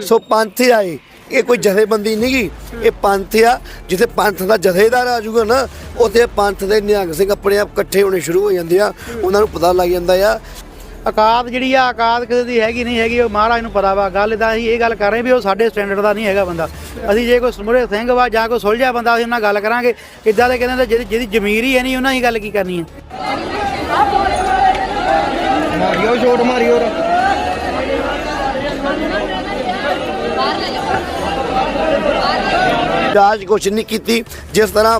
ਸੋ ਪੰਥ ਆਏ। ਇਹ ਕੋਈ ਜਥੇਬੰਦੀ ਨਹੀਂ ਗੀ। ਇਹ ਪੰਥ ਆ ਜਿੱਥੇ ਪੰਥ ਦਾ ਜਥੇਦਾਰ ਆ ਜਾਊਗਾ ਨਾ ਉੱਥੇ ਪੰਥ ਦੇ ਨਿਹੰਗ ਸਿੰਘ ਆਪਣੇ ਆਪ ਇਕੱਠੇ ਹੋਣੇ ਸ਼ੁਰੂ ਹੋ ਜਾਂਦੇ ਆ। ਉਹਨਾਂ ਨੂੰ ਪਤਾ ਲੱਗ ਜਾਂਦਾ ਆ। ਔਕਾਤ ਜਿਹੜੀ ਆ ਔਕਾਤ ਕਿਸੇ ਦੀ ਹੈਗੀ ਨਹੀਂ ਹੈਗੀ ਉਹ ਮਹਾਰਾਜ ਨੂੰ ਪਤਾ ਵਾ। ਗੱਲ ਤਾਂ ਅਸੀਂ ਇਹ ਗੱਲ ਕਰ ਰਹੇ ਵੀ ਉਹ ਸਾਡੇ ਸਟੈਂਡਰਡ ਦਾ ਨਹੀਂ ਹੈਗਾ ਬੰਦਾ। ਅਸੀਂ ਜੇ ਕੋਈ ਸਮੁਰੇ ਸਿੰਘ ਵਾ ਜਾਂ ਕੋਈ ਸੁਲਝਿਆ ਬੰਦਾ ਅਸੀਂ ਉਹਨਾਂ ਨਾਲ ਗੱਲ ਕਰਾਂਗੇ। ਇਦਾਂ ਦੇ ਕਹਿੰਦੇ ਨੇ ਜਿਹਦੀ ਜਿਹਦੀ ਜ਼ਮੀਰ ਹੀ ਹੈ ਨਹੀਂ ਉਹਨਾਂ ਹੀ ਗੱਲ ਕੀ ਕਰਨੀ ਹੈ? ਮਾਰਿਓ ਛੋਟ ਮਾਰਿਓ ਜਾਂਚ ਕੁਛ ਨਹੀਂ ਕੀਤੀ। ਜਿਸ ਤਰ੍ਹਾਂ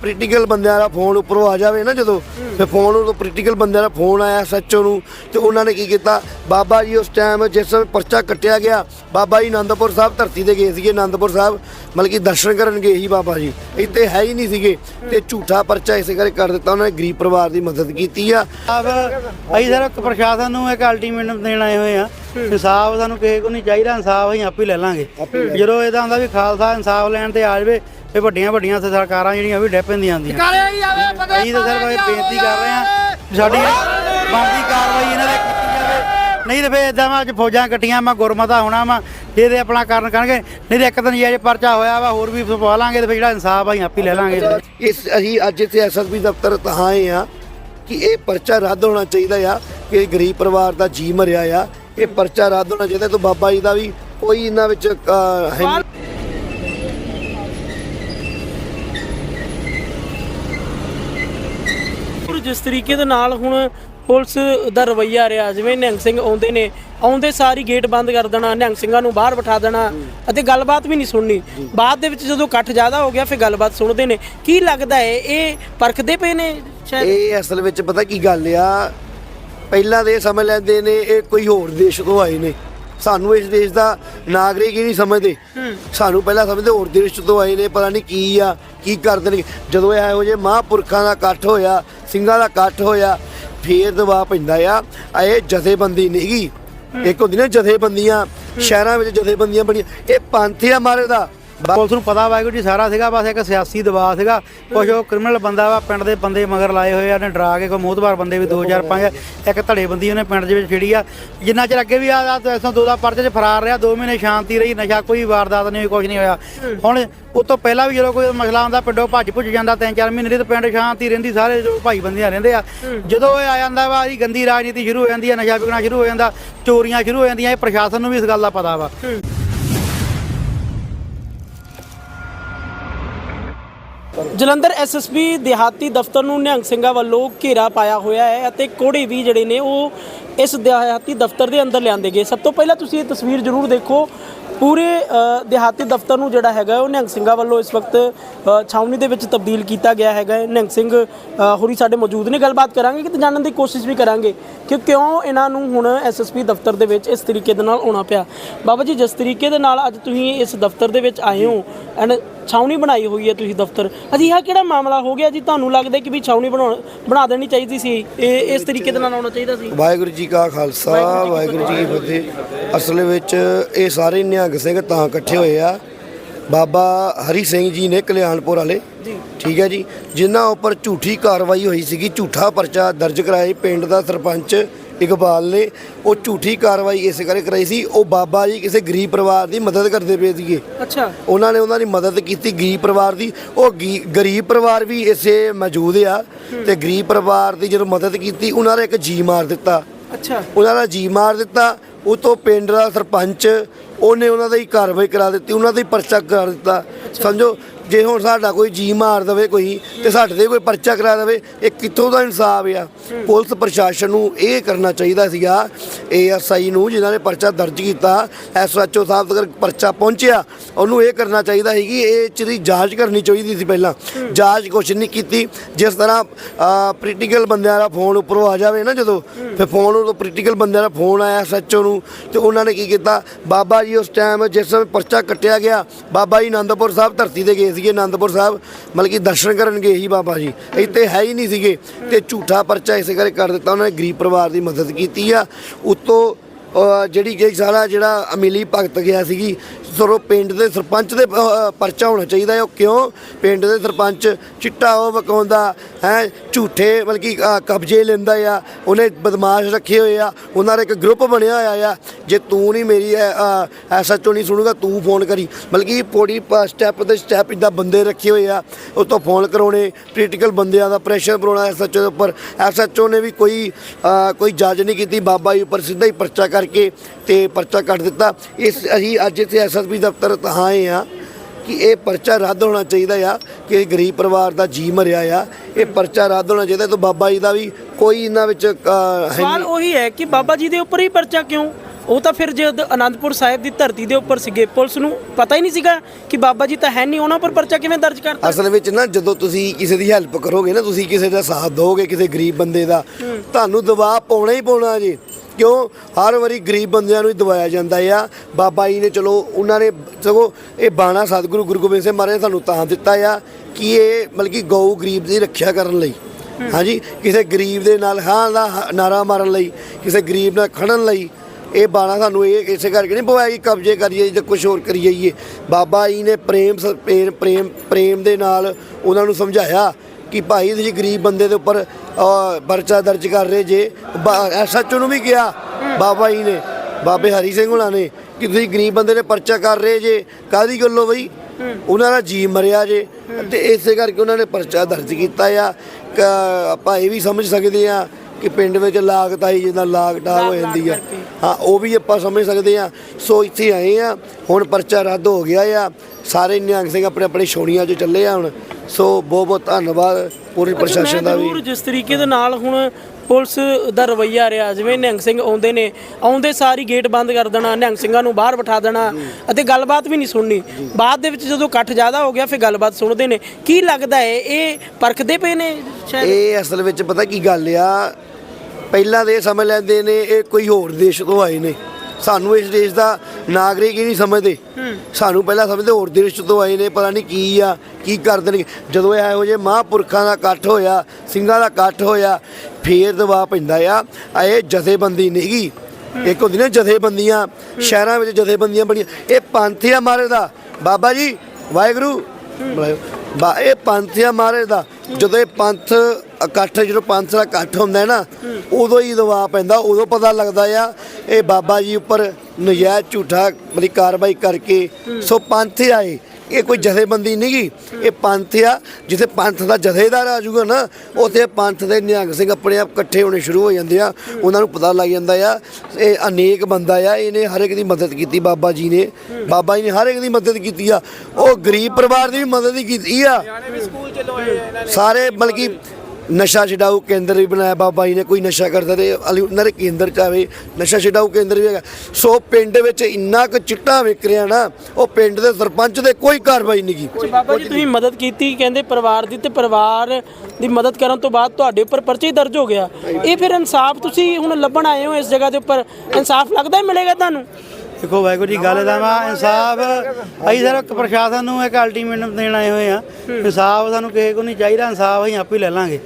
ਪ੍ਰੀਟੀਕਲ ਬੰਦਿਆਂ ਦਾ ਫੋਨ ਉੱਪਰੋਂ ਆ ਜਾਵੇ ਨਾ ਜਦੋਂ ਫਿਰ ਫੋਨ ਉਦੋਂ ਪ੍ਰੀਟੀਕਲ ਬੰਦਿਆਂ ਦਾ ਫੋਨ ਆਇਆ ਸੱਚੋ ਨੂੰ, ਤੇ ਉਹਨਾਂ ਨੇ ਕੀ ਕੀਤਾ? ਬਾਬਾ ਜੀ ਉਸ ਟਾਈਮ ਜਿਸ ਸਮੇਂ ਪਰਚਾ ਕੱਟਿਆ ਗਿਆ, ਬਾਬਾ ਜੀ ਆਨੰਦਪੁਰ ਸਾਹਿਬ ਧਰਤੀ ਤੇ ਗਏ ਸੀਗੇ ਆਨੰਦਪੁਰ ਸਾਹਿਬ, ਮਤਲਬ ਕਿ ਦਰਸ਼ਨ ਕਰਨ ਗਏ ਸੀ ਬਾਬਾ ਜੀ। ਇੱਥੇ ਹੈ ਹੀ ਨਹੀਂ ਸੀਗੇ, ਤੇ ਝੂਠਾ ਪਰਚਾ ਇਸੇ ਕਰਕੇ ਕਰ ਦਿੱਤਾ, ਉਹਨਾਂ ਨੇ ਗਰੀਬ ਪਰਿਵਾਰ ਦੀ ਮਦਦ ਕੀਤੀ ਆ। ਅਸੀਂ ਸਰ ਪ੍ਰਸ਼ਾਸਨ ਨੂੰ ਇੱਕ ਅਲਟੀਮੇਟਮ ਦੇਣ ਆਏ ਹੋਏ ਆ ਇਨਸਾਫ ਸਾਨੂੰ ਕਿਸੇ ਕੋ ਨਹੀਂ ਚਾਹੀਦਾ ਇਨਸਾਫ ਅਸੀਂ ਆਪੇ ਲੈ ਲਾਂਗੇ। ਜਦੋਂ ਇਹਦਾ ਹੁੰਦਾ ਵੀ ਖਾਲਸਾ ਇਨਸਾਫ ਲੈਣ ਤੇ ਆ ਜਾਵੇ ਤੇ ਵੱਡੀਆਂ ਵੱਡੀਆਂ ਸਰਕਾਰਾਂ ਜਿਹੜੀਆਂ ਵੀ ਡੈਪਨ ਦੀਆਂ ਆਉਂਦੀਆਂ ਅਸੀਂ ਤਾਂ ਸਰ ਕੋਈ ਬੇਨਤੀ ਕਰ ਰਹੇ ਆ ਵੀ ਸਾਡੀ ਬਣਦੀ ਕਾਰਵਾਈ ਇਹਨਾਂ ਦੇ ਕੀਤੀ ਜਾਵੇ। ਨਹੀਂ ਤੇ ਫੇਰ ਇਦਾਂ ਵਾ ਅੱਜ ਫੌਜਾਂ ਕੱਟੀਆਂ ਮੈਂ ਗੁਰਮਤਾ ਹੋਣਾ ਵਾ ਇਹਦੇ ਆਪਣਾ ਕਾਰਨ ਕਰਨਗੇ। ਨਹੀਂ ਤੇ ਇੱਕ ਦਿਨ ਜੇ ਪਰਚਾ ਹੋਇਆ ਵਾ ਹੋਰ ਵੀ ਪਵਾ ਲਾਂਗੇ ਤੇ ਜਿਹੜਾ ਇਨਸਾਫ ਅਸੀਂ ਆਪੇ ਲੈ ਲਾਂਗੇ। ਇਸ ਅਸੀਂ ਅੱਜ ਇੱਥੇ ਐਸਐਸਪੀ ਦਫ਼ਤਰ ਤਾਂ ਆਏ ਆ ਕਿ ਇਹ ਪਰਚਾ ਰੱਦ ਹੋਣਾ ਚਾਹੀਦਾ ਆ ਕਿ ਇਹ ਗਰੀਬ ਪਰਿਵਾਰ ਦਾ ਜੀ ਮਰਿਆ ਆ। ਇਹ ਪਰਚਾ ਰੱਦ ਹੋਣਾ ਚਾਹੀਦਾ ਤੋਂ ਬਾਬਾ ਜੀ ਦਾ ਵੀ ਕੋਈ ਇਹਨਾਂ ਵਿੱਚ ਹੈ ਨਹੀਂ। ਜਿਸ ਤਰੀਕੇ ਦੇ ਨਾਲ ਹੁਣ ਪੁਲਿਸ ਦਾ ਰਵੱਈਆ ਰਿਹਾ ਜਿਵੇਂ ਨਿਹੰਗ ਸਿੰਘ ਆਉਂਦੇ ਨੇ ਆਉਂਦੇ ਸਾਰੀ ਗੇਟ ਬੰਦ ਕਰ ਦੇਣਾ ਨਿਹੰਗ ਸਿੰਘਾਂ ਨੂੰ ਬਾਹਰ ਬਿਠਾ ਦੇਣਾ ਅਤੇ ਗੱਲਬਾਤ ਵੀ ਨਹੀਂ ਸੁਣਨੀ। ਬਾਅਦ ਦੇ ਵਿੱਚ ਜਦੋਂ ਇਕੱਠ ਜ਼ਿਆਦਾ ਹੋ ਗਿਆ ਫਿਰ ਗੱਲਬਾਤ ਸੁਣਦੇ ਨੇ। ਕੀ ਲੱਗਦਾ ਹੈ ਇਹ ਪਰਖਦੇ ਪਏ ਨੇ ਸ਼ਾਇਦ? ਇਹ ਅਸਲ ਵਿੱਚ ਪਤਾ ਕੀ ਗੱਲ ਆ ਪਹਿਲਾਂ ਦੇ ਸਮਝ ਲੈਂਦੇ ਨੇ ਇਹ ਕੋਈ ਹੋਰ ਦੇਸ਼ ਤੋਂ ਆਏ ਨੇ। ਸਾਨੂੰ ਇਸ ਦੇਸ਼ ਦਾ ਨਾਗਰਿਕ ਹੀ ਨਹੀਂ ਸਮਝਦੇ। ਸਾਨੂੰ ਪਹਿਲਾਂ ਸਮਝਦੇ ਹੋਰ ਦੇਸ਼ ਤੋਂ ਆਏ ਨੇ ਪਤਾ ਨਹੀਂ ਕੀ ਆ ਕੀ ਕਰਦੇ ਨੇ। ਜਦੋਂ ਇਹ ਇਹੋ ਜਿਹੇ ਮਹਾਂਪੁਰਖਾਂ ਦਾ ਇਕੱਠ ਹੋਇਆ ਸਿੰਘਾਂ ਦਾ ਇਕੱਠ ਹੋਇਆ ਫੇਰ ਦਬਾਅ ਪੈਂਦਾ ਆ। ਆ ਇਹ ਜਥੇਬੰਦੀ ਨਹੀਂਗੀ ਇੱਕ ਹੁੰਦੀ ਨਾ ਜਥੇਬੰਦੀਆਂ ਸ਼ਹਿਰਾਂ ਵਿੱਚ ਜਥੇਬੰਦੀਆਂ ਬਣੀਆਂ। ਇਹ ਪੰਥ ਆ ਮਾਰੇ ਦਾ। ਪੁਲਿਸ ਨੂੰ ਪਤਾ ਵਾਹਿਗੁਰੂ ਜੀ, ਸਾਰਾ ਸੀਗਾ, ਬਸ ਇੱਕ ਸਿਆਸੀ ਦਬਾਅ ਸੀਗਾ। ਕੁਝ ਉਹ ਕ੍ਰਿਮੀਨਲ ਬੰਦਾ ਵਾ, ਪਿੰਡ ਦੇ ਬੰਦੇ ਮਗਰ ਲਾਏ ਹੋਏ ਆ ਨੇ ਡਰਾ ਕੇ ਕੋਈ ਮੋਹਤਬਾਰ ਬੰਦੇ ਵੀ 2005 ਇੱਕ ਧੜੇ ਬੰਦੀ ਉਹਨੇ ਪਿੰਡ ਦੇ ਵਿੱਚ ਛਿੜੀ ਆ। ਜਿੰਨਾ ਚਿਰ ਅੱਗੇ ਵੀ ਆ ਆ ਐਸਾ ਦੋ ਦਾ ਪਰਚੇ 'ਚ ਫਰਾਰ ਰਿਹਾ 2 ਮਹੀਨੇ ਸ਼ਾਂਤੀ ਰਹੀ, ਨਸ਼ਾ ਕੋਈ ਵਾਰਦਾਤ ਨਹੀਂ ਹੋਈ ਕੁਝ ਨਹੀਂ ਹੋਇਆ। ਹੁਣ ਉਹ ਤੋਂ ਪਹਿਲਾਂ ਵੀ ਜਦੋਂ ਕੋਈ ਮਸਲਾ ਆਉਂਦਾ, ਪਿੰਡੋਂ ਭੱਜ ਭੁੱਜ ਜਾਂਦਾ, ਤਿੰਨ ਚਾਰ ਮਹੀਨੇ ਦੀ ਤਾਂ ਪਿੰਡ ਸ਼ਾਂਤੀ ਰਹਿੰਦੀ, ਸਾਰੇ ਭਾਈ ਬੰਦੀਆਂ ਰਹਿੰਦੇ ਆ। ਜਦੋਂ ਇਹ ਆ ਜਾਂਦਾ ਵਾ, ਇਹਦੀ ਗੰਦੀ ਰਾਜਨੀਤੀ ਸ਼ੁਰੂ ਹੋ ਜਾਂਦੀ ਆ, ਨਸ਼ਾ ਵਿਕਣਾ ਸ਼ੁਰੂ ਹੋ ਜਾਂਦਾ, ਚੋਰੀਆਂ ਸ਼ੁਰੂ ਹੋ ਜਾਂਦੀਆਂ, ਇਹ ਪ੍ਰਸ਼ਾਸਨ ਨੂੰ ਵੀ ਇਸ ਗੱਲ ਦਾ ਪਤਾ ਵਾ। ਜਲੰਧਰ ਐਸਐਸਬੀ ਦਿਹਾਤੀ ਦਫ਼ਤਰ ਨੂੰ ਨਿਹੰਗ ਸਿੰਘਾਂ ਵੱਲੋਂ ਘੇਰਾ ਪਾਇਆ ਹੋਇਆ ਹੈ ਅਤੇ ਕੋੜੇ ਵੀ ਜਿਹੜੇ ਨੇ ਉਹ ਇਸ ਦਿਹਾਤੀ ਦਫ਼ਤਰ ਦੇ ਅੰਦਰ ਲਿਆਂਦੇ ਗਏ। ਸਭ ਤੋਂ ਪਹਿਲਾਂ ਤੁਸੀਂ ਇਹ ਤਸਵੀਰ ਜ਼ਰੂਰ ਦੇਖੋ। ਪੂਰੇ ਦਿਹਾਤੀ ਦਫ਼ਤਰ ਨੂੰ ਜਿਹੜਾ ਹੈਗਾ ਉਹ ਨਿਹੰਗ ਸਿੰਘਾਂ ਵੱਲੋਂ ਇਸ ਵਕਤ ਛਾਉਣੀ ਦੇ ਵਿੱਚ ਤਬਦੀਲ ਕੀਤਾ ਗਿਆ ਹੈਗਾ ਹੈ। ਨਿਹੰਗ ਸਿੰਘ ਹੋਰੀ ਸਾਡੇ ਮੌਜੂਦ ਨੇ। ਗੱਲਬਾਤ ਕਰਾਂਗੇ ਕਿ ਜਾਣਨ ਦੀ ਕੋਸ਼ਿਸ਼ ਵੀ ਕਰਾਂਗੇ ਕਿ ਕਿਉਂ ਇਹਨਾਂ ਨੂੰ ਹੁਣ ਐਸਐਸਪੀ ਦਫ਼ਤਰ ਦੇ ਵਿੱਚ ਇਸ ਤਰੀਕੇ ਦੇ ਨਾਲ ਆਉਣਾ ਪਿਆ। ਬਾਬਾ ਜੀ, ਜਿਸ ਤਰੀਕੇ ਦੇ ਨਾਲ ਅੱਜ ਤੁਸੀਂ ਇਸ ਦਫ਼ਤਰ ਦੇ ਵਿੱਚ ਆਏ ਹੋ ਐਂਡ ਛਾਉਣੀ ਬਣਾਈ ਹੋਈ ਹੈ ਤੁਸੀਂ ਦਫ਼ਤਰ। ਅਜਿਹਾ ਕਿਹੜਾ ਮਾਮਲਾ ਹੋ ਗਿਆ ਜੀ? ਤੁਹਾਨੂੰ ਲੱਗਦਾ ਕਿ ਵੀ ਛਾਉਣੀ ਬਣਾਉਣ ਬਣਾ ਦੇਣੀ ਚਾਹੀਦੀ ਸੀ? ਇਹ ਇਸ ਤਰੀਕੇ ਦੇ ਨਾਲ ਆਉਣਾ ਚਾਹੀਦਾ ਸੀ? ਵਾਹਿਗੁਰੂ ਜੀ ਕਾ ਖਾਲਸਾ ਵਾਹਿਗੁਰੂ ਜੀ ਕੀ ਫਤਿਹ। ਅਸਲ ਵਿੱਚ ਇਹ ਸਾਰੇ ਨਿਹੰਗ ਸਿੰਘ ਤਾਂ ਇਕੱਠੇ ਹੋਏ ਆ। ਬਾਬਾ ਹਰੀ ਸਿੰਘ ਜੀ ਨੇ ਕਲਿਆਣਪੁਰ ਵਾਲੇ। ਠੀਕ ਹੈ ਜੀ। ਜਿਨ੍ਹਾਂ ਉੱਪਰ ਝੂਠੀ ਕਾਰਵਾਈ ਹੋਈ ਸੀਗੀ ਝੂਠਾ ਪਰਚਾ ਦਰਜ ਕਰਾਇਆ ਸੀ ਪਿੰਡ ਦਾ ਸਰਪੰਚ ਇਕਬਾਲ ਨੇ ਉਹ ਝੂਠੀ ਕਾਰਵਾਈ ਇਸ ਕਰਕੇ ਕਰਾਈ ਸੀ ਉਹ ਬਾਬਾ ਜੀ ਕਿਸੇ ਗਰੀਬ ਪਰਿਵਾਰ ਦੀ ਮਦਦ ਕਰਦੇ ਪਏ ਸੀਗੇ। ਅੱਛਾ। ਉਹਨਾਂ ਨੇ ਉਹਨਾਂ ਦੀ ਮਦਦ ਕੀਤੀ ਗਰੀਬ ਪਰਿਵਾਰ ਦੀ ਉਹ ਗੀ- ਗਰੀਬ ਪਰਿਵਾਰ ਵੀ ਇਸੇ ਮੌਜੂਦ ਆ ਤੇ ਗਰੀਬ ਪਰਿਵਾਰ ਦੀ ਜਦੋਂ ਮਦਦ ਕੀਤੀ ਉਹਨਾਂ ਨੇ ਇੱਕ ਜੀ ਮਾਰ ਦਿੱਤਾ। ਅੱਛਾ। ਉਹਨਾਂ ਦਾ ਜੀ ਮਾਰ ਦਿੱਤਾ ਉਹ ਤੋਂ ਪਿੰਡ ਦਾ ਸਰਪੰਚ ਉਹਨੇ ਉਹਨਾਂ ਦੀ ਕਾਰਵਾਈ ਕਰਾ ਦਿੱਤੀ ਉਹਨਾਂ ਦਾ ਹੀ ਪਰਚਾ ਕਰਾ ਦਿੱਤਾ। ਸਮਝੋ ਜੇ ਹੁਣ ਸਾਡਾ ਕੋਈ ਜੀ ਮਾਰ ਦਵੇ ਕੋਈ ਤੇ ਸਾਡੇ ਤੇ ਕੋਈ ਪਰਚਾ ਕਰਾ ਦੇਵੇ, ਇਹ ਕਿੱਥੋਂ ਦਾ ਇਨਸਾਫ ਆ? ਪੁਲਿਸ ਪ੍ਰਸ਼ਾਸਨ ਨੂੰ ਇਹ ਕਰਨਾ ਚਾਹੀਦਾ ਸੀਗਾ ਏਐਸਆਈ ਨੂੰ, ਜਿਨ੍ਹਾਂ ਨੇ ਪਰਚਾ ਦਰਜ ਕੀਤਾ ਐਸਐਚਓ ਸਾਹਿਬ ਤੱਕ ਪਰਚਾ ਪਹੁੰਚਿਆ, ਉਹਨੂੰ ਇਹ ਕਰਨਾ ਚਾਹੀਦਾ ਸੀ ਕਿ ਇਹ ਚੀਜ਼ ਜਾਂਚ ਕਰਨੀ ਚਾਹੀਦੀ ਸੀ ਪਹਿਲਾਂ। ਜਾਂਚ ਕੁਛ ਨਹੀਂ ਕੀਤੀ, ਜਿਸ ਤਰ੍ਹਾਂ ਪ੍ਰੀਟੀਕਲ ਬੰਦਿਆਂ ਦਾ ਫੋਨ ਉੱਪਰੋਂ ਆ ਜਾਵੇ ਨਾ ਜਦੋਂ, ਫਿਰ ਫੋਨ ਉਦੋਂ ਪ੍ਰੀਟੀਕਲ ਬੰਦਿਆਂ ਦਾ ਫੋਨ ਆਇਆ ਐਸਐਚਓ ਨੂੰ, ਤੇ ਉਹਨਾਂ ਨੇ ਕੀ ਕੀਤਾ? ਬਾਬਾ ਜੀ ਉਸ ਟਾਈਮ ਜਿਸ ਸਮੇਂ ਪਰਚਾ ਕੱਟਿਆ ਗਿਆ, ਬਾਬਾ ਜੀ ਆਨੰਦਪੁਰ ਸਾਹਿਬ ਧਰਤੀ ਤੇ ਗਏ ਸੀਗੇ ਆਨੰਦਪੁਰ ਸਾਹਿਬ, ਮਤਲਬ ਕਿ ਦਰਸ਼ਨ ਕਰਨ ਗਏ ਸੀ ਬਾਬਾ ਜੀ। ਇੱਥੇ ਹੈ ਹੀ ਨਹੀਂ ਸੀਗੇ ਤੇ ਝੂਠਾ ਪਰਚਾ ਇਸੇ ਕਰਕੇ ਕਰ ਦਿੱਤਾ, ਉਹਨਾਂ ਨੇ ਗਰੀਬ ਪਰਿਵਾਰ ਦੀ ਮਦਦ ਕੀਤੀ ਆ। ਉਤੋਂ, ਅਹ, ਜਿਹੜੀ ਕਿ ਸਾਰਾ ਜਿਹੜਾ ਅਮੀਲੀ ਭਗਤ ਗਿਆ ਸੀਗੀ ਸਰੋ ਪਿੰਡ ਦੇ ਸਰਪੰਚ ਦੇ ਅਹ, ਪਰਚਾ ਹੋਣਾ ਚਾਹੀਦਾ ਹੈ। ਉਹ ਕਿਉਂ? ਪਿੰਡ ਦੇ ਸਰਪੰਚ ਚਿੱਟਾ ਉਹ ਵਕਾਉਂਦਾ ਹੈ ਝੂਠੇ ਬਲਕਿ ਅ, ਕਬਜ਼ੇ ਲੈਂਦਾ ਆ। ਉਹਨੇ ਬਦਮਾਸ਼ ਰੱਖੇ ਹੋਏ ਆ। ਉਹਨਾਂ ਦਾ ਇੱਕ ਗਰੁੱਪ ਬਣਿਆ ਹੋਇਆ ਆ। ਜੇ ਤੂੰ ਨਹੀਂ ਮੇਰੀ ਐਸਐਚਓ ਨਹੀਂ ਸੁਣੂਗਾ ਤੂੰ ਫੋਨ ਕਰੀ। ਬਲਕਿ ਪੌੜੀ ਸਟੈਪ ਤੇ ਸਟੈਪ ਇਦਾਂ ਬੰਦੇ ਰੱਖੇ ਹੋਏ ਆ। ਉਹ ਤੋਂ ਫੋਨ ਕਰਾਉਣੇ ਪੋਲੀਟੀਕਲ ਬੰਦਿਆਂ ਦਾ ਪ੍ਰੈਸ਼ਰ ਬਣਾਉਣਾ ਐਸਐਚਓ ਦੇ ਉੱਪਰ। ਐਸਐਚਓ ਨੇ ਵੀ ਕੋਈ ਅ, ਕੋਈ ਜੱਜ ਨਹੀਂ ਕੀਤੀ। ਬਾਬਾ ਜੀ ਉੱਪਰ ਸਿੱਧਾ ਹੀ ਪਰਚਾ ਕਰਕੇ ਤੇ ਪਰਚਾ ਕੱਟ ਦਿੱਤਾ। ਇਸ ਅਸੀਂ ਅੱਜ ਇੱਥੇ ਐਸਐਸਪੀ ਦਫ਼ਤਰ ਤਾਂ ਆਏ ਆ ਕਿ ਇਹ ਪਰਚਾ ਰੱਦ ਹੋਣਾ ਚਾਹੀਦਾ ਆ ਕਿ ਗਰੀਬ ਪਰਿਵਾਰ ਦਾ ਜੀ ਮਰਿਆ ਆ। ਇਹ ਪਰਚਾ ਰੱਦ ਹੋਣਾ ਚਾਹੀਦਾ ਤੇ ਬਾਬਾ ਜੀ ਦਾ ਵੀ ਕੋਈ ਇਹਨਾਂ ਵਿੱਚ ਅ, ਹੈ ਸਵਾਲ ਨਹੀਂ ਉਹੀ ਹੈ ਕਿ ਬਾਬਾ ਜੀ ਦੇ ਉੱਪਰ ਹੀ ਪਰਚਾ ਕਿਉਂ? ਉਹ ਤਾਂ ਫਿਰ ਜਦ ਅਨੰਦਪੁਰ ਸਾਹਿਬ ਦੀ ਧਰਤੀ ਦੇ ਉੱਪਰ ਸੀਗੇ ਪੁਲਿਸ ਨੂੰ ਪਤਾ ਹੀ ਨਹੀਂ ਸੀਗਾ ਕਿ ਬਾਬਾ ਜੀ ਤਾਂ ਹੈ ਨਹੀਂ ਉਹਨਾਂ ਪਰ ਪਰਚਾ ਕਿਵੇਂ ਦਰਜ ਕਰਤਾ? ਅਸਲ ਵਿੱਚ ਨਾ ਜਦੋਂ ਤੁਸੀਂ ਕਿਸੇ ਦੀ ਹੈਲਪ ਕਰੋਗੇ ਨਾ ਤੁਸੀਂ ਕਿਸੇ ਦਾ ਸਾਥ ਦੋਗੇ ਕਿਸੇ ਗਰੀਬ ਬੰਦੇ ਦਾ ਤੁਹਾਨੂੰ ਦਬਾਅ ਪਾਉਣਾ ਹੀ ਪਾਉਣਾ ਜੀ। ਕਿਉਂ? ਹਰ ਵਾਰੀ ਗਰੀਬ ਬੰਦਿਆਂ ਨੂੰ ਹੀ ਦਵਾਇਆ ਜਾਂਦਾ ਆ। ਬਾਬਾ ਜੀ ਨੇ ਚਲੋ ਉਹਨਾਂ ਨੇ ਸਗੋਂ ਇਹ ਬਾਣਾ ਸਤਿਗੁਰੂ ਗੁਰੂ ਗੋਬਿੰਦ ਸਿੰਘ ਮਹਾਰਾਜ ਨੇ ਸਾਨੂੰ ਤਾਂ ਦਿੱਤਾ ਆ ਕਿ ਇਹ ਬਲਕਿ ਗਊ ਗਰੀਬ ਦੀ ਰੱਖਿਆ ਕਰਨ ਲਈ। ਹਾਂਜੀ? ਕਿਸੇ ਗਰੀਬ ਦੇ ਨਾਲ ਹਾਂ ਦਾ ਨਾਰਾ ਮਾਰਨ ਲਈ ਕਿਸੇ ਗਰੀਬ ਨਾਲ ਖੜਨ ਲਈ ਇਹ ਬਾਣਾ ਸਾਨੂੰ ਇਹ ਇਸੇ ਕਰਕੇ ਨਹੀਂ ਪਵਾਇਆ ਕਿ ਕਬਜ਼ੇ ਕਰੀਏ ਜਾਂ ਕੁਝ ਹੋਰ ਕਰੀ ਜਾਈਏ ਬਾਬਾ ਜੀ ਨੇ ਪ੍ਰੇਮ ਪ੍ਰੇਮ ਪ੍ਰੇਮ ਦੇ ਨਾਲ ਉਹਨਾਂ ਨੂੰ ਸਮਝਾਇਆ ਕਿ ਭਾਈ ਤੁਸੀਂ ਗਰੀਬ ਬੰਦੇ ਦੇ ਉੱਪਰ ਪਰਚਾ ਦਰਜ ਕਰ ਰਹੇ ਜੇ। ਐਸਐਚਓ ਨੂੰ ਵੀ ਕਿਹਾ, ਬਾਬਾ ਜੀ ਨੇ, ਬਾਬੇ ਹਰੀ ਸਿੰਘ ਹੁਣਾਂ ਨੇ, ਕਿ ਤੁਸੀਂ ਗਰੀਬ ਬੰਦੇ ਨੇ ਪਰਚਾ ਕਰ ਰਹੇ ਜੇ। ਕਾਦੀ ਗੱਲੋਂ ਬਈ? ਉਹਨਾਂ ਦਾ ਜੀ ਮਰਿਆ ਜੇ। ਤੇ ਇਸੇ ਕਰਕੇ ਉਹਨਾਂ ਨੇ ਪਰਚਾ ਦਰਜ ਕੀਤਾ ਆ। ਆਪਾਂ ਇਹ ਵੀ ਸਮਝ ਸਕਦੇ ਆ ਕਿ ਪਿੰਡ ਵਿੱਚ ਲਾਗਤ ਆਈ ਜਿੱਦਾਂ ਲਾਗਟਾ ਹੋ ਜਾਂਦੀ ਆ। ਹਾਂ ਉਹ ਵੀ ਆਪਾਂ ਸਮਝ ਸਕਦੇ ਆ ਸੋ ਇੱਥੇ ਆਏ ਆ ਹੁਣ ਪਰਚਾ ਰੱਦ ਹੋ ਗਿਆ ਆ। ਸਾਰੇ ਨਿਹੰਗ ਸਿੰਘ ਆਪਣੇ ਆਪਣੇ ਛੋਣੀਆਂ 'ਚ ਚੱਲੇ ਆ ਹੁਣ। ਸੋ ਬਹੁਤ ਬਹੁਤ ਧੰਨਵਾਦ ਪੂਰੇ ਪ੍ਰਸ਼ਾਸਨ ਦਾ ਵੀ। ਜਿਸ ਤਰੀਕੇ ਦੇ ਨਾਲ ਹੁਣ ਪੁਲਿਸ ਦਾ ਰਵੱਈਆ ਰਿਹਾ ਜਿਵੇਂ ਨਿਹੰਗ ਸਿੰਘ ਆਉਂਦੇ ਨੇ ਆਉਂਦੇ ਸਾਰੀ ਗੇਟ ਬੰਦ ਕਰ ਦੇਣਾ ਨਿਹੰਗ ਸਿੰਘਾਂ ਨੂੰ ਬਾਹਰ ਬਿਠਾ ਦੇਣਾ ਅਤੇ ਗੱਲਬਾਤ ਵੀ ਨਹੀਂ ਸੁਣਨੀ। ਬਾਅਦ ਦੇ ਵਿੱਚ ਜਦੋਂ ਇਕੱਠ ਜ਼ਿਆਦਾ ਹੋ ਗਿਆ ਫਿਰ ਗੱਲਬਾਤ ਸੁਣਦੇ ਨੇ। ਕੀ ਲੱਗਦਾ ਹੈ ਇਹ ਪਰਖਦੇ ਪਏ ਨੇ ਸ਼ਾਇਦ? ਇਹ ਅਸਲ ਵਿੱਚ ਪਤਾ ਕੀ ਗੱਲ ਆ? ਪਹਿਲਾਂ ਦੇ ਸਮਝ ਲੈਂਦੇ ਨੇ ਇਹ ਕੋਈ ਹੋਰ ਦੇਸ਼ ਤੋਂ ਆਏ ਨੇ। ਸਾਨੂੰ ਇਸ ਦੇਸ਼ ਦਾ ਨਾਗਰਿਕ ਹੀ ਨਹੀਂ ਸਮਝਦੇ। ਸਾਨੂੰ ਪਹਿਲਾਂ ਸਮਝਦੇ ਹੋਰ ਦੇਸ਼ ਤੋਂ ਆਏ ਨੇ ਪਤਾ ਨਹੀਂ ਕੀ ਆ ਕੀ ਕਰਦੇ ਨੇ ਜਦੋਂ ਇਹ ਇਹੋ ਜਿਹੇ ਮਹਾਂਪੁਰਖਾਂ ਦਾ ਇਕੱਠ ਹੋਇਆ ਸਿੰਘਾਂ ਦਾ ਇਕੱਠ ਹੋਇਆ ਫੇਰ ਦਬਾਅ ਪੈਂਦਾ ਆ। ਇਹ ਜਥੇਬੰਦੀ ਨਹੀਂਗੀ ਇੱਕ ਹੁੰਦੀ ਨਾ ਜਥੇਬੰਦੀਆਂ ਸ਼ਹਿਰਾਂ ਵਿੱਚ ਜਥੇਬੰਦੀਆਂ ਬਣੀਆਂ। ਇਹ ਪੰਥ ਆ ਮਾਰੇ ਦਾ। ਬਾਬਾ ਜੀ ਵਾਹਿਗੁਰੂ। ਬਾ ਇਹ ਪੰਥ ਆ ਮਾਰੇ ਦਾ। ਜਦੋਂ ਇਹ ਪੰਥ ਇਕੱਠ ਜਦੋਂ ਪੰਥ ਦਾ ਇਕੱਠ ਹੁੰਦਾ ਹੈ ਨਾ ਉਦੋਂ ਹੀ ਦਬਾਅ ਪੈਂਦਾ ਉਦੋਂ ਪਤਾ ਲੱਗਦਾ ਆ ਇਹ ਬਾਬਾ ਜੀ ਉੱਪਰ ਨਜਾਇਜ਼ ਝੂਠਾ ਮਤਲਬ ਕਾਰਵਾਈ ਕਰਕੇ ਸੋ ਪੰਥ ਆਏ ਇਹ। ਕੋਈ ਜਥੇਬੰਦੀ ਨਹੀਂਗੀ ਇਹ ਪੰਥ ਆ ਜਿੱਥੇ ਪੰਥ ਦਾ ਜਥੇਦਾਰ ਆ ਜਾਊਗਾ ਨਾ ਉੱਥੇ ਪੰਥ ਦੇ ਨਿਹੰਗ ਸਿੰਘ ਆਪਣੇ ਆਪ ਇਕੱਠੇ ਹੋਣੇ ਸ਼ੁਰੂ ਹੋ ਜਾਂਦੇ ਆ ਉਹਨਾਂ ਨੂੰ ਪਤਾ ਲੱਗ ਜਾਂਦਾ ਆ ਇਹ ਅਨੇਕ ਬੰਦਾ ਆ ਇਹਨੇ ਹਰ ਇੱਕ ਦੀ ਮਦਦ ਕੀਤੀ ਬਾਬਾ ਜੀ ਨੇ ਬਾਬਾ ਜੀ ਨੇ ਹਰ ਇੱਕ ਦੀ ਮਦਦ ਕੀਤੀ ਆ ਉਹ ਗਰੀਬ ਪਰਿਵਾਰ ਦੀ ਵੀ ਮਦਦ ਕੀਤੀ ਆ। ਸਾਰੇ ਬਲਕਿ ਨਸ਼ਾ ਛਡਾਊ ਕੇਂਦਰ ਵੀ ਬਣਾਇਆ ਬਾਬਾ ਜੀ ਨੇ ਕੋਈ ਨਸ਼ਾ ਕਰਦਾ ਤੇ ਅਲੀ ਉਹਨਾਂ ਦੇ ਕੇਂਦਰ ਚ ਆਵੇ ਨਸ਼ਾ ਛਡਾਊ ਕੇਂਦਰ ਵੀ ਹੈਗਾ। ਸੋ ਪਿੰਡ ਵਿੱਚ ਇੰਨਾ ਕੁ ਚਿੱਟਾ ਵਿਕ ਰਿਹਾ ਨਾ ਉਹ ਪਿੰਡ ਦੇ ਸਰਪੰਚ ਦੇ ਕੋਈ ਕਾਰਵਾਈ ਨਹੀਂ ਕੀਤੀ। ਬਾਬਾ ਜੀ ਤੁਸੀਂ ਮਦਦ ਕੀਤੀ ਕਹਿੰਦੇ ਪਰਿਵਾਰ ਦੀ ਤੇ ਪਰਿਵਾਰ ਦੀ ਮਦਦ ਕਰਨ ਤੋਂ ਬਾਅਦ ਤੁਹਾਡੇ ਉੱਪਰ ਪਰਚਾ ਹੀ ਦਰਜ ਹੋ ਗਿਆ। ਇਹ ਫਿਰ ਇਨਸਾਫ ਤੁਸੀਂ ਹੁਣ ਲੱਭਣ ਆਏ ਹੋ ਇਸ ਜਗ੍ਹਾ ਦੇ ਉੱਪਰ? ਇਨਸਾਫ ਲੱਗਦਾ ਹੈ ਮਿਲੇਗਾ ਤੁਹਾਨੂੰ? ਦੇਖੋ ਵਾਹਿਗੁਰੂ ਜੀ ਗੱਲ ਦਾ ਵਾ ਇਨਸਾਫ। ਅਸੀਂ ਸਰ ਇੱਕ ਪ੍ਰਸ਼ਾਸਨ ਨੂੰ ਇੱਕ ਅਲਟੀਮੇਟਮ ਦੇਣ ਆਏ ਹੋਏ ਆ ਇਨਸਾਫ ਸਾਨੂੰ ਕਿਸੇ ਕੋ ਨਹੀਂ ਚਾਹੀਦਾ ਇਨਸਾਫ ਅਸੀਂ ਆਪੇ ਲੈ ਲਾਂਗੇ।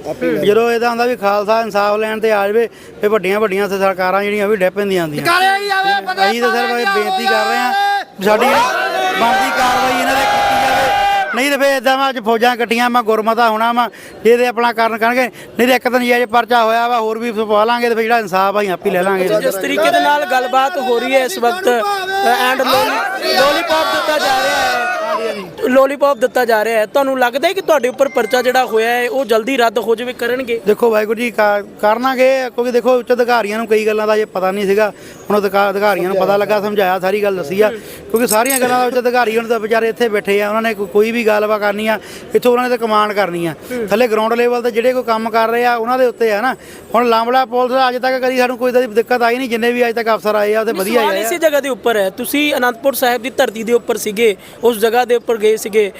ਜਦੋਂ ਇਹਦਾ ਹੁੰਦਾ ਵੀ ਖਾਲਸਾ ਇਨਸਾਫ ਲੈਣ ਤੇ ਆ ਜਾਵੇ ਫੇ ਵੱਡੀਆਂ ਵੱਡੀਆਂ ਸਰਕਾਰਾਂ ਜਿਹੜੀਆਂ ਵੀ ਡੈ ਪੈਂਦੀਆਂ ਆਉਂਦੀਆਂ ਅਸੀਂ ਤਾਂ ਸਿਰਫ ਬੇਨਤੀ ਕਰ ਰਹੇ ਆ ਸਾਡੀ ਬਣਦੀ ਕਾਰਵਾਈ ਇਹਨਾਂ ਦੇ ਨਹੀਂ ਤੇ ਫੇ ਇਦਾਂ ਵਾ ਅੱਜ ਫੌਜਾਂ ਕੱਟੀਆਂ ਮੈਂ ਗੁਰਮਤਾ ਹੋਣਾ ਵਾ ਜੇ ਤੇ ਆਪਣਾ ਕਾਰਨ ਕਰਨਗੇ। ਨਹੀਂ ਤੇ ਇੱਕ ਦਿਨ ਜੇ ਪਰਚਾ ਹੋਇਆ ਵਾ ਹੋਰ ਵੀ ਪਵਾ ਲਾਂਗੇ ਤੇ ਫੇ ਜਿਹੜਾ ਇਨਸਾਫ ਅਸੀਂ ਆਪੇ ਲੈ ਲਾਂਗੇ। ਜਿਸ ਤਰੀਕੇ ਦੇ ਨਾਲ ਗੱਲਬਾਤ ਹੋ ਰਹੀ ਹੈ ਇਸ ਵਕਤ ਐਂਡ ਲੋਲੀਪੌਪ ਦਿੱਤਾ ਜਾ ਰਿਹਾ ਹੈ। ਲੋਲੀਪੌਪ ਦਿੱਤਾ ਜਾ ਰਿਹਾ ਹੈ। ਤੁਹਾਨੂੰ ਲੱਗਦਾ ਹੈ ਕਿ ਤੁਹਾਡੇ ਉੱਪਰ ਪਰਚਾ ਜਿਹੜਾ ਹੋਇਆ ਹੈ ਉਹ ਜਲਦੀ ਰੱਦ ਹੋ ਜਾਵੇ ਕਰਨਗੇ? ਦੇਖੋ ਵਾਹਿਗੁਰੂ ਜੀ ਕਾ- ਕਰਨਾਗੇ ਕਿਉਂਕਿ ਦੇਖੋ ਉੱਚ ਅਧਿਕਾਰੀਆਂ ਨੂੰ ਕਈ ਗੱਲਾਂ ਦਾ ਜੇ ਪਤਾ ਨਹੀਂ ਸੀਗਾ। ਹੁਣ ਅਧਿਕਾ- ਅਧਿਕਾਰੀਆਂ ਨੂੰ ਪਤਾ ਲੱਗਾ ਸਮਝਾਇਆ ਸਾਰੀ ਗੱਲ ਦੱਸੀ ਆ। ਕਿਉਂਕਿ ਸਾਰੀਆਂ ਗੱਲਾਂ ਦਾ ਉੱਚ ਅਧਿਕਾਰੀ ਹੁਣ ਤਾਂ ਵਿਚਾਰੇ ਇੱਥੇ ਬੈਠੇ ਆ ਉਹਨਾਂ ਨੇ ਕੋ- ਕੋਈ ਵੀ ਗੱਲਬਾਤ ਕਰਨੀ ਆ ਇੱਥੋਂ ਉਹਨਾਂ ਨੇ ਤਾਂ ਕਮਾਂਡ ਕਰਨੀ ਆ। ਥੱਲੇ ਗਰਾਊਂਡ ਲੈਵਲ ਤੇ ਜਿਹੜੇ ਕੋਈ ਕੰਮ ਕਰ ਰਹੇ ਆ ਉਹਨਾਂ ਦੇ ਉੱਤੇ ਆ ਨਾ। ਹੁਣ ਲਾਂਬੜਾ ਪੁਲਿਸ ਅੱਜ ਤੱਕ ਕਦੀ ਸਾਨੂੰ ਕੋਈ ਇਦਾਂ ਦੀ ਦਿੱਕਤ ਆਈ ਨਹੀਂ ਜਿੰਨੇ ਵੀ ਅੱਜ ਤੱਕ ਅਫਸਰ ਆਏ ਆ ਉਹ ਤੇ ਵਧੀਆ ਸਵਾਲ ਆਏ ਆ। ਇਸੇ ਜਗ੍ਹਾ ਦੇ ਉੱਪਰ ਹੈ। ਤੁਸੀਂ ਅਨੰਦਪੁਰ ਸਾਹਿਬ ਦੀ ਧਰਤੀ ਦੇ ਉੱਪਰ ਸੀਗੇ ਉਸ ਜਗ੍ਹਾ ਦੇ ਉੱਪਰ ਗਏ ਸੀਗੇ।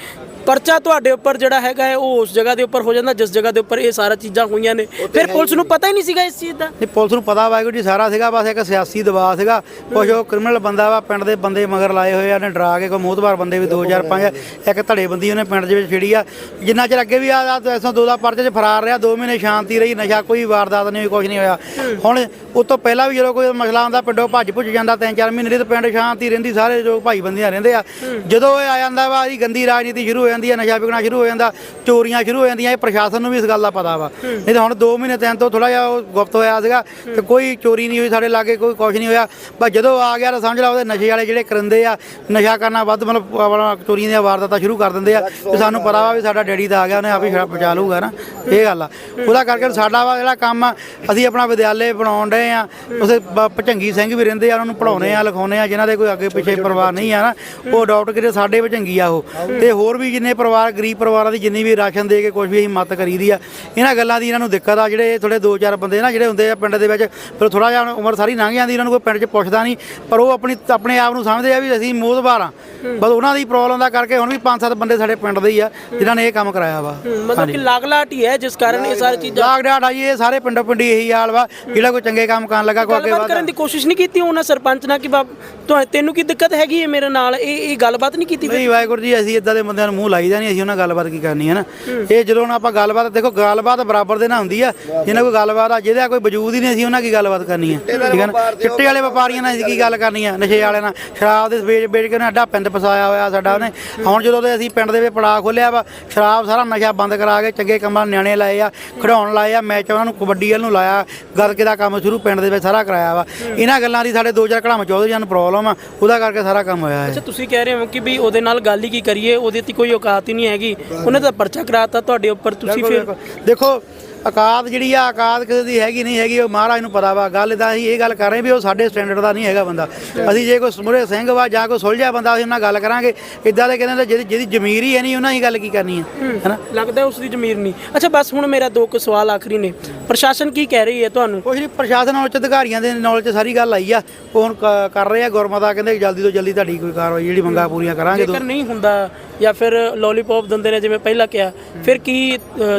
ਪਰਚਾ ਤੁਹਾਡੇ ਉੱਪਰ ਜਿਹੜਾ ਹੈਗਾ ਹੈ ਉਹ ਉਸ ਜਗ੍ਹਾ ਦੇ ਉੱਪਰ ਹੋ ਜਾਂਦਾ ਜਿਸ ਜਗ੍ਹਾ ਦੇ ਉੱਪਰ ਇਹ ਸਾਰਾ ਚੀਜ਼ਾਂ ਹੋਈਆਂ ਨੇ। ਫਿਰ ਪੁਲਿਸ ਨੂੰ ਪਤਾ ਹੀ ਨਹੀਂ ਸੀਗਾ ਇਸ ਚੀਜ਼ ਦਾ। ਨਹੀਂ ਪੁਲਿਸ ਨੂੰ ਪਤਾ ਵਾਹਿਗੁਰੂ ਜੀ ਸਾਰਾ ਸੀਗਾ ਬਸ ਇੱਕ ਸਿਆਸੀ ਦਬਾਅ ਸੀਗਾ। ਕੁਝ ਉਹ ਕ੍ਰਿਮੀਨਲ ਬੰਦਾ ਵਾ ਪਿੰਡ ਦੇ ਬੰਦੇ ਮਗਰ ਲਾਏ ਹੋਏ ਆ ਨੇ ਡਰਾ ਕੇ ਕੋਈ ਮੋਹਤਬਾਰ ਬੰਦੇ ਵੀ 2005 ਇੱਕ ਧੜੇ ਬੰਦੀ ਉਹਨੇ ਪਿੰਡ ਦੇ ਵਿੱਚ ਛਿੜੀ ਆ। ਜਿੰਨਾ ਚਿਰ ਅੱਗੇ ਵੀ ਆ ਆ ਐਸਾ ਦੋ ਦਾ ਪਰਚੇ 'ਚ ਫਰਾਰ ਰਿਹਾ 2 ਮਹੀਨੇ ਸ਼ਾਂਤੀ ਰਹੀ ਨਸ਼ਾ ਕੋਈ ਵਾਰਦਾਤ ਨਹੀਂ ਹੋਈ ਕੁਝ ਨਹੀਂ ਹੋਇਆ। ਹੁਣ ਉਸ ਤੋਂ ਪਹਿਲਾਂ ਵੀ ਜਦੋਂ ਕੋਈ ਮਸਲਾ ਆਉਂਦਾ ਪਿੰਡੋਂ ਭੱਜ ਭੁੱਜ ਜਾਂਦਾ ਤਿੰਨ ਚਾਰ ਮਹੀਨੇ ਦੀ ਤਾਂ ਪਿੰਡ ਸ਼ਾਂਤੀ ਰਹਿੰਦੀ ਸਾਰੇ ਜੋ ਭਾਈ ਬੰਦੀਆਂ ਰਹਿੰਦੇ ਆ। ਜਦੋਂ ਇਹ ਆ ਜਾਂਦਾ ਵਾ ਇਹਦੀ ਗੰਦੀ ਰਾਜਨੀਤੀ ਸ਼ੁਰੂ ਜਾਂਦੀ ਹੈ ਨਸ਼ਾ ਵਿਕਣਾ ਸ਼ੁਰੂ ਹੋ ਜਾਂਦਾ ਚੋਰੀਆਂ ਸ਼ੁਰੂ ਹੋ ਜਾਂਦੀਆਂ ਇਹ ਪ੍ਰਸ਼ਾਸਨ ਨੂੰ ਵੀ ਇਸ ਗੱਲ ਦਾ ਪਤਾ ਵਾ। ਨਹੀਂ ਤਾਂ ਹੁਣ 2 ਮਹੀਨੇ ਤਿੰਨ ਤੋਂ ਥੋੜਾ ਜਿਹਾ ਉਹ ਗੁਪਤ ਹੋਇਆ ਸੀਗਾ ਤੇ ਕੋਈ ਚੋਰੀ ਨਹੀਂ ਹੋਈ ਸਾਡੇ ਲਾਗੇ ਕੋਈ ਕੁਝ ਨਹੀਂ ਹੋਇਆ। ਬਸ ਜਦੋਂ ਆ ਗਿਆ ਤਾਂ ਸਮਝ ਲਾ ਉਹਦੇ ਨਸ਼ੇ ਵਾਲੇ ਜਿਹੜੇ ਕਰਿੰਦੇ ਆ ਨਸ਼ਾ ਕਰਨਾ ਵੱਧ ਮਤਲਬ ਆਪਣਾ ਚੋਰੀਆਂ ਦੀਆਂ ਵਾਰਦਾਤਾਂ ਸ਼ੁਰੂ ਕਰ ਦਿੰਦੇ ਆ। ਤੇ ਸਾਨੂੰ ਪਤਾ ਵਾ ਵੀ ਸਾਡਾ ਡੈਡੀ ਤਾਂ ਆ ਗਿਆ ਉਹਨੇ ਆਪ ਹੀ ਛੜਾ ਬਚਾ ਲੂਗਾ ਨਾ। ਇਹ ਗੱਲ ਆ। ਉਹਦਾ ਕਰਕੇ ਸਾਡਾ ਵਾ ਜਿਹੜਾ ਕੰਮ ਆ ਅਸੀਂ ਆਪਣਾ ਵਿਦਿਆਲੇ ਬਣਾਉਣ ਡਏ ਆ। ਉਸੇ ਭਚੰਗੀ ਸਿੰਘ ਵੀ ਰਹਿੰਦੇ ਆ ਉਹਨਾਂ ਨੂੰ ਪੜਾਉਣੇ ਆ ਲਿਖਾਉਣੇ ਆ ਜਿਨ੍ਹਾਂ ਦੇ ਕੋਈ ਅੱਗੇ ਪਿੱਛੇ ਪਰਿਵਾਰ ਨਹੀਂ ਆ ਨਾ ਉਹ ਅਡਾਪਟ ਕਰੇ ਸਾਡੇ ਭਚੰਗੀ ਆ ਉਹ। ਤੇ ਹੋਰ ਵੀ ਜਿੰਨੇ ਪਰਿਵਾਰ ਗਰੀਬ ਪਰਿਵਾਰਾਂ ਦੀ ਜਿੰਨੀ ਵੀ ਰਾਸ਼ਨ ਦੇ ਕੇ ਕੁਝ ਵੀ ਅਸੀਂ ਮਦਦ ਕਰੀਦੀ ਆ ਇਹਨਾਂ ਗੱਲਾਂ ਦੀ ਇਹਨਾਂ ਨੂੰ ਦਿੱਕਤ ਆ ਜਿਹੜੇ ਥੋੜੇ ਦੋ ਚਾਰ ਬੰਦੇ ਨਾ ਜਿਹੜੇ ਹੁੰਦੇ ਆ ਪਿੰਡ ਦੇ ਵਿੱਚ ਫਿਰ ਥੋੜਾ ਜਿਹਾ ਉਮਰ ਸਾਰੀ ਲੰਘ ਜਾਂਦੀ ਇਹਨਾਂ ਨੂੰ ਕੋਈ ਪਿੰਡ 'ਚ ਪੁੱਛਦਾ ਨਹੀਂ ਪਰ ਉਹ ਆਪਣੀ ਆਪਣੇ ਆਪ ਨੂੰ ਸਮਝਦੇ ਆ ਵੀ ਅਸੀਂ ਮੋਦਬਾਰ ਆ। ਬਸ ਉਹਨਾਂ ਦੀ ਪ੍ਰੋਬਲਮ ਦਾ ਕਰਕੇ ਹੁਣ ਵੀ ਪੰਜ ਸੱਤ ਬੰਦੇ ਸਾਡੇ ਪਿੰਡ ਦੇ ਹੀ ਆ ਜਿਨ੍ਹਾਂ ਨੇ ਇਹ ਕੰਮ ਕਰਾਇਆ ਵਾ। ਮਤਲਬ ਕਿ ਲਾਗਲਾਟ ਹੀ ਹੈ ਜਿਸ ਕਾਰਨ ਇਹ ਸਾਰੀ ਚੀਜ਼ਾਂ ਜਾਗ ਡਾਟ ਆਈ ਇਹ ਸਾਰੇ ਪਿੰਡੋਂ ਪਿੰਡੀ ਇਹੀ ਹਾਲ ਵਾ ਜਿਹੜਾ ਕੋਈ ਚੰਗੇ ਕੰਮ ਕਰਨ ਲੱਗਾ ਕੋਈ ਅੱਗੇ ਕਰਨ ਦੀ ਕੋਸ਼ਿਸ਼ ਨਹੀਂ ਕੀਤੀ ਉਹਨਾਂ ਸਰਪੰਚ ਨਾਲ ਕਿ ਬਾਬ ਤੁਹਾ- ਤੈਨੂੰ ਕੀ ਦਿੱਕਤ ਹੈਗੀ ਹੈ ਮੇਰੇ ਨਾਲ? ਇਹ ਇਹ ਗੱਲਬਾਤ ਨਹੀਂ ਕੀਤੀ ਨਹੀਂ ਵਾਹਿਗੁਰੂ ਜੀ ਅਸੀਂ ਇਦਾਂ ਦੇ ਬੰਦਿਆਂ ਨੂੰ ਮੂੰਹ ਲਾਈਦਾ ਨਹੀਂ ਅਸੀਂ ਉਹਨਾਂ ਗੱਲਬਾਤ ਕੀ ਕਰਨੀ ਹੈ ਨਾ? ਇਹ ਜਦੋਂ ਹੁਣ ਆਪਾਂ ਗੱਲਬਾਤ ਦੇਖੋ ਗੱਲਬਾਤ ਬਰਾਬਰ ਦੇ ਨਾਲ ਹੁੰਦੀ ਆ। ਜਿਹਨਾਂ ਕੋਈ ਗੱਲਬਾਤ ਆ ਜਿਹਦਾ ਕੋਈ ਵਜੂਦ ਹੀ ਨਹੀਂ ਅਸੀਂ ਉਹਨਾਂ ਕੀ ਗੱਲਬਾਤ ਕਰਨੀ ਹੈ ਠੀਕ ਹੈ ਨਾ? ਚਿੱਟੇ ਵਾਲੇ ਵਪਾਰੀਆਂ ਨਾਲ ਅਸੀਂ ਕੀ ਗੱਲ ਕਰਨੀ ਆ? ਨਸ਼ੇ ਵਾਲਿਆਂ ਨਾਲ। ਸ਼ਰਾਬ ਦੇ ਵੇਚ ਵੇਚ ਕੇ ਉਹਨੇ ਅੱਡਾ ਪਿੰਡ ਫਸਾਇਆ ਹੋਇਆ ਸਾਡਾ ਉਹਨੇ। ਹੁਣ ਜਦੋਂ ਦੇ ਅਸੀਂ ਪਿੰਡ ਦੇ ਵਿੱਚ ਪੜਾ ਖੋਲਿਆ ਵਾ ਸ਼ਰਾਬ ਸਾਰਾ ਨਸ਼ਾ ਬੰਦ ਕਰਾ ਕੇ ਚੰਗੇ ਕੰਮਾਂ ਨਿਆਣੇ ਲਾਏ ਆ ਖਿਡਾਉਣ ਲਾਏ ਆ ਮੈਚ ਉਹਨਾਂ ਨੂੰ ਕਬੱਡੀ ਵੱਲ ਨੂੰ ਲਾਇਆ ਗੱਤਕੇ ਦਾ ਕੰਮ ਸ਼ੁਰੂ ਪਿੰਡ ਦੇ ਵਿੱਚ ਸਾਰਾ ਕਰਾਇਆ ਵਾ। ਇਹਨਾਂ ਗੱਲਾਂ ਦੀ ਸਾਡੇ ਦੋ ਚਾਰ ਘੜਾਮ ਚੌਧਰੀਆਂ ਨੂੰ ਪ੍ਰੋਬਲਮ ਆ ਉਹਦਾ ਕਰਕੇ ਸਾਰਾ ਕੰਮ ਹੋਇਆ ਹੈ। ਅੱਛਾ ਤੁਸੀਂ ਕਹਿ ਰਹੇ ਹੋ ਕਿ ਵੀ ਉਹਦੇ ਨਾਲ ਗੱਲ ਹੀ ਕੀ ਕਰੀਏ ਉਹਦੇ ਤੇ ਕੋਈ ਔਕਾਤ ਹੀ ਨਹੀਂ ਹੈਗੀ। ਉਹਨੇ ਤਾਂ ਪਰਚਾ ਕਰਾਤਾ ਤੁਹਾਡੇ ਉੱਪਰ ਤੁਸੀਂ ਫਿਰ ਦੇਖੋ ਔਕਾਤ ਜਿਹੜੀ ਆ ਔਕਾਤ ਕਿਸੇ ਦੀ ਹੈਗੀ ਨਹੀਂ ਹੈਗੀ ਉਹ ਮਹਾਰਾਜ ਨੂੰ ਪਤਾ ਵਾ। ਗੱਲ ਤਾਂ ਅਸੀਂ ਇਹ ਗੱਲ ਕਰ ਰਹੇ ਵੀ ਉਹ ਸਾਡੇ ਸਟੈਂਡਰਡ ਦਾ ਨਹੀਂ ਹੈਗਾ ਬੰਦਾ। ਅਸੀਂ ਜੇ ਕੋਈ ਸਮੁਰੇ ਸਿੰਘ ਵਾ ਜਾਂ ਕੋਈ ਸੁਲਝਿਆ ਬੰਦਾ ਅਸੀਂ ਉਹਨਾਂ ਨਾਲ ਗੱਲ ਕਰਾਂਗੇ। ਇਦਾਂ ਦੇ ਕਹਿੰਦੇ ਜਿਹਦੀ ਜਿਹਦੀ ਜ਼ਮੀਰ ਹੀ ਹੈ ਨਹੀਂ ਉਹਨਾਂ ਹੀ ਗੱਲ ਕੀ ਕਰਨੀ ਹੈ? ਹੈਨਾ? ਲੱਗਦਾ ਉਸ ਦੀ ਜ਼ਮੀਰ ਨਹੀਂ। ਅੱਛਾ ਬਸ ਹੁਣ ਮੇਰਾ ਦੋ ਕੁ ਸਵਾਲ ਆਖਰੀ ਨੇ। ਪ੍ਰਸ਼ਾਸਨ ਕੀ ਕਹਿ ਰਹੀ ਹੈ ਤੁਹਾਨੂੰ? ਕੁਛ ਨਹੀਂ ਪ੍ਰਸ਼ਾਸਨ ਉੱਚ ਅਧਿਕਾਰੀਆਂ ਦੇ ਨੌਲੇਜ 'ਚ ਸਾਰੀ ਗੱਲ ਆਈ ਆ। ਉਹ ਹੁਣ ਕ- ਕਰ ਰਹੇ ਆ ਗੁਰਮਤਾ ਕਹਿੰਦੇ ਜਲਦੀ ਤੋਂ ਜਲਦੀ ਤੁਹਾਡੀ ਕੋਈ ਕਾਰਵਾਈ ਜਿਹੜੀ ਮੰਗਾਂ ਪੂਰੀਆਂ ਕਰਾਂਗੇ ਜੇਕਰ ਨਹੀਂ ਹੁੰਦਾ ਜਾਂ ਫਿਰ ਲੋਲੀਪੌਪ ਦਿੰਦੇ ਨੇ ਜਿਵੇਂ ਪਹਿਲਾਂ ਕਿਹਾ। ਫਿਰ ਕੀ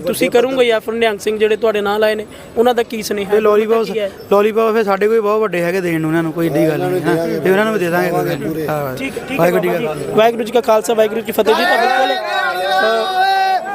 ਤੁਸੀਂ ਕਰੋਗੇ ਜਾਂ ਫਿਰ ਨਿਹੰਗ ਸਿੰਘ ਜਿਹੜੇ ਤੁਹਾਡੇ ਨਾਲ ਆਏ ਨੇ ਉਹਨਾਂ ਦਾ ਕੀ ਸੁਨੇਹਾ ਇਹ ਲੋਲੀਪੌਪ ਲੋਲੀਪੌਪ ਫਿਰ ਸਾਡੇ ਕੋਈ ਬਹੁਤ ਵੱਡੇ ਹੈਗੇ ਦੇਣ ਨੂੰ ਉਹਨਾਂ ਨੂੰ ਕੋਈ ਏਡੀ ਗੱਲ ਨਹੀਂ ਹੈ। ਤੇ ਉਹਨਾਂ ਨੂੰ ਵੀ ਦੇ ਦਾਂਗੇ। ਹਾਂ, ਠੀਕ ਠੀਕ ਹੈ ਵਾਹਿਗੁਰੂ ਜੀ ਕਾ ਜੀ। ਵਾਹਿਗੁਰੂ ਜੀ ਕਾ ਖਾਲਸਾ ਵਾਹਿਗੁਰੂ ਜੀ ਕੀ ਫਤਿਹ। ਜੀ ਤਾਂ ਬਿਲਕੁਲ